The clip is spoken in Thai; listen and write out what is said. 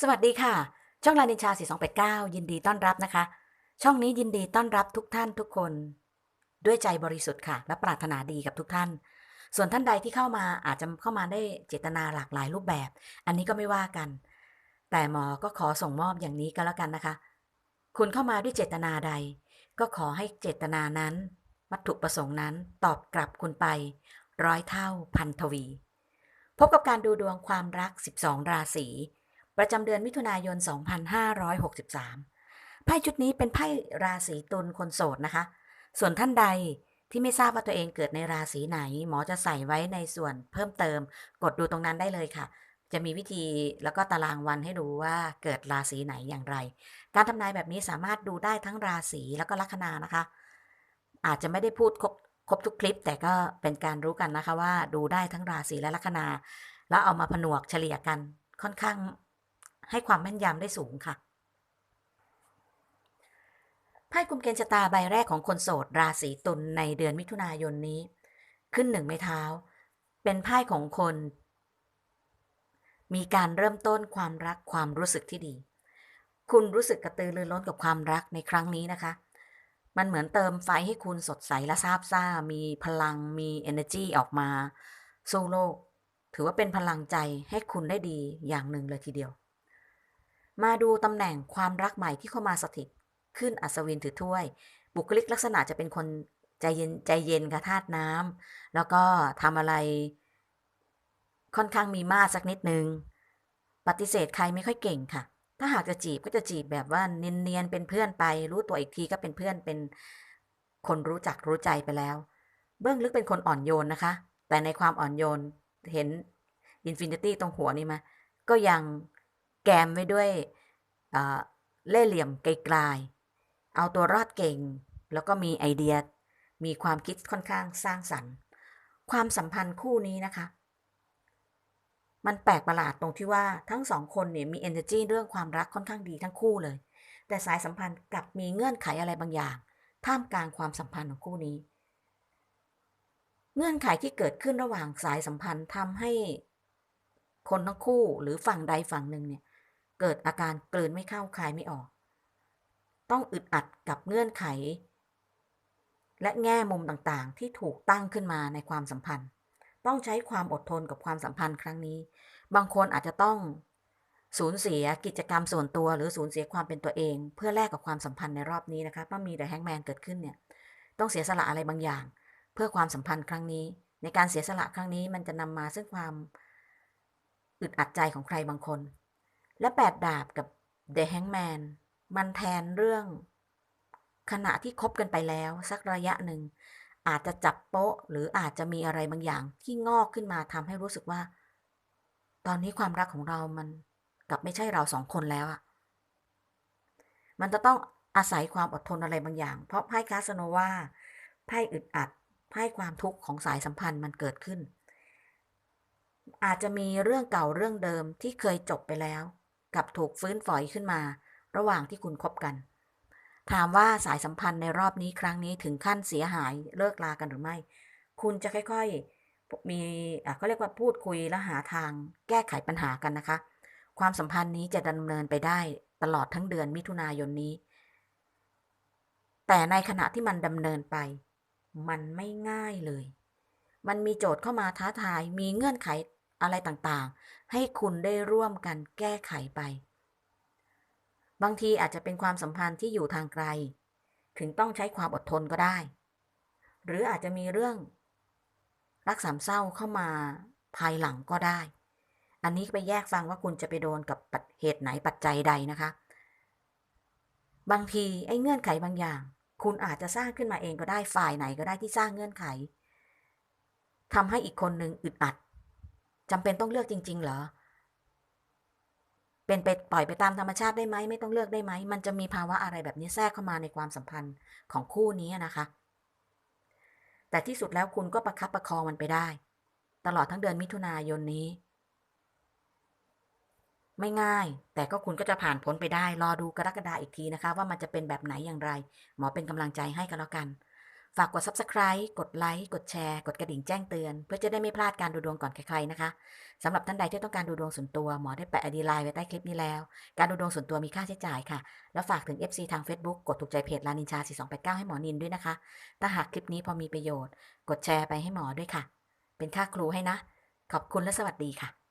สวัสดีค่ะ ช่องลานินชา 4289 ยินดีต้อนรับนะคะ ช่องนี้ยินดีต้อนรับทุกท่านทุกคน ด้วยใจบริสุทธิ์ค่ะ และปรารถนาดีกับทุกท่าน ส่วนท่านใดที่เข้ามาอาจจะเข้ามาได้เจตนาหลากหลายรูปแบบ อันนี้ก็ไม่ว่ากัน แต่หมอก็ขอส่งมอบอย่างนี้ก็แล้วกันนะคะ คุณเข้ามาด้วยเจตนาใด ก็ขอให้เจตนานั้น วัตถุประสงค์นั้นตอบกลับคุณไป ร้อยเท่าพันทวี พบกับการดูดวงความรัก 12 ราศี ประจำเดือนมิถุนายน 2563 ไพ่ชุดนี้เป็นไพ่ราศีตุลคนโสดนะคะ ส่วนท่านใดที่ไม่ทราบว่าตัวเองเกิดในราศีไหน หมอจะใส่ไว้ในส่วนเพิ่มเติม กดดูตรงนั้นได้เลยค่ะ จะมีวิธีแล้วก็ตารางวันให้ดูว่าเกิดราศีไหนอย่างไร การทำนายแบบนี้สามารถดูได้ทั้งราศีแล้วก็ลัคนานะคะ อาจจะไม่ได้พูดครบครบทุกคลิป แต่ก็เป็นการรู้กันนะคะว่าดูได้ทั้งราศีและลัคนา แล้วเอามาผนวกเฉลี่ยกันค่อนข้าง ให้ความแม่นยำได้สูงค่ะไพ่กุมเกณฑ์ชะตาใบแรกของคนโสด ราศีตุลในเดือนมิถุนายนนี้ ขึ้นหนึ่งไม้เท้า เป็นไพ่ของคน มีการเริ่มต้นความรักความรู้สึกที่ดี คุณรู้สึกกระตือรือร้นกับความรักในครั้งนี้นะคะ มันเหมือนเติมไฟให้คุณสดใสและซาบซ่า มีพลังมี energy ออกมาสู้โลก ถือว่าเป็นพลังใจให้คุณได้ดีอย่างหนึ่งเลยทีเดียว มาดูตำแหน่งความรักใหม่ที่เข้ามาสถิตขึ้นอัศวินถือถ้วย บุคลิกลักษณะจะเป็นคนใจเย็นใจเย็นค่ะธาตุน้ำแล้วก็ทำอะไรค่อนข้างมีมาสักนิดนึง ปฏิเสธใครไม่ค่อยเก่งค่ะ ถ้าหากจะจีบก็จะจีบแบบว่าเนียนๆเป็นเพื่อนไป รู้ตัวอีกทีก็เป็นเพื่อนเป็นคนรู้จักรู้ใจไปแล้ว เบื้องลึกเป็นคนอ่อนโยนนะคะ แต่ในความอ่อนโยนเห็นอินฟินิตี้ตรงหัวนี่มาก็ยัง แกมไว้ด้วยเล่เหลี่ยมไกลๆเอาตัวรอดเก่ง แล้วก็มีไอเดีย มีความคิดค่อนข้างสร้างสรรค์ ความสัมพันธ์คู่นี้นะคะ มันแปลกประหลาดตรงที่ว่าทั้งสองคนเนี่ยมี energy เรื่องความรักค่อนข้างดีทั้งคู่เลย แต่สายสัมพันธ์กลับมีเงื่อนไขอะไรบางอย่าง ท่ามกลางความสัมพันธ์ของคู่นี้ เงื่อนไขที่เกิดขึ้นระหว่างสายสัมพันธ์ทำให้คนทั้งคู่หรือฝั่งใดฝั่งหนึ่งเนี่ย เกิดอาการเกลืนไม่เข้าคายไม่ออก ต้องอึดอัดกับเงื่อนไข และแง่มุมต่างๆ ที่ถูกตั้งขึ้นมาในความสัมพันธ์ ต้องใช้ความอดทนกับความสัมพันธ์ครั้งนี้ บางคนอาจจะต้องสูญเสียกิจกรรมส่วนตัวหรือสูญเสียความเป็นตัวเอง เพื่อแลกกับความสัมพันธ์ในรอบนี้นะคะถ้ามีแต่แฮงแมนเกิดขึ้นเนี่ยต้องเสียสละอะไรบางอย่าง เพื่อความสัมพันธ์ครั้งนี้ ในการเสียสละครั้งนี้มันจะนำมาซึ่งความอึดอัดใจของใครบางคน และแปดดาบกับ The Hangman มันแทนเรื่อง ขณะที่คบกันไปแล้ว สักระยะหนึ่ง อาจจะจับโป๊ะ หรืออาจจะมีอะไรบางอย่างที่งอกขึ้นมาทำให้รู้สึกว่า ตอนนี้ความรักของเรามันกลับไม่ใช่เราสองคนแล้วอะมันจะต้องอาศัยความอดทนอะไรบางอย่าง เพราะไพ่คาสโนวาไพ่อึดอัดไพ่ความทุกข์ของสายสัมพันธ์มันเกิดขึ้น อาจจะมีเรื่องเก่าเรื่องเดิมที่เคยจบไปแล้ว กับถูกฟื้นฝอยขึ้นมา ระหว่างที่คุณคบกัน ถามว่าสายสัมพันธ์ในรอบนี้ครั้งนี้ถึงขั้นเสียหายเลิกลากันหรือไม่ คุณจะค่อยๆ มีเขาเรียกว่าพูดคุยและหาทางแก้ไขปัญหากันนะคะ ความสัมพันธ์นี้จะดำเนินไปได้ตลอดทั้งเดือนมิถุนายนนี้ แต่ในขณะที่มันดำเนินไป มันไม่ง่ายเลย มันมีโจทย์เข้ามาท้าทาย มีเงื่อนไข อะไรต่างๆ ให้คุณได้ร่วมกันแก้ไขไป บางทีอาจจะเป็นความสัมพันธ์ที่อยู่ทางไกล ถึงต้องใช้ความอดทนก็ได้ หรืออาจจะมีเรื่องรักสามเศร้าเข้ามาภายหลังก็ได้ อันนี้ไปแยกฟังว่าคุณจะไปโดนกับเหตุไหนปัจจัยใดนะคะ บางทีไอ้เงื่อนไขบางอย่าง คุณอาจจะสร้างขึ้นมาเองก็ได้ฝ่ายไหนก็ได้ที่สร้างเงื่อนไขทำให้อีกคนหนึ่งอึดอัด จำเป็นต้องเลือกจริง ๆ เหรอ เป็นไปปล่อยไปตามธรรมชาติได้ไหมไม่ต้องเลือกได้ไหม มันจะมีภาวะอะไรแบบนี้แทรกเข้ามาในความสัมพันธ์ของคู่นี้นะคะ แต่ที่สุดแล้วคุณก็ประคับประคองมันไปได้ ตลอดทั้งเดือนมิถุนายนนี้ ไม่ง่าย แต่ก็คุณก็จะผ่านพ้นไปได้ รอดูกรกฎาอีกทีนะคะ ว่ามันจะเป็นแบบไหนอย่างไร หมอเป็นกำลังใจให้กันแล้วกัน ฝากกด Subscribe กดไลค์กดแชร์กดกระดิ่งแจ้งเตือน เพื่อจะได้ไม่พลาดการดูดวงก่อนใครๆนะคะสำหรับท่านใดที่ต้องการดูดวงส่วนตัวหมอได้แปะอดีไลน์ไว้ใต้คลิปนี้แล้ว การดูดวงส่วนตัวมีค่าใช้จ่ายค่ะ แล้วฝากถึง FC ทาง Facebook กดถูกใจเพจลานินชา 4289 ให้หมอนินด้วยนะคะ ถ้าหากคลิปนี้พอมีประโยชน์ กดแชร์ไปให้หมอด้วยค่ะ เป็นค่าครูให้นะ ขอบคุณและสวัสดีค่ะ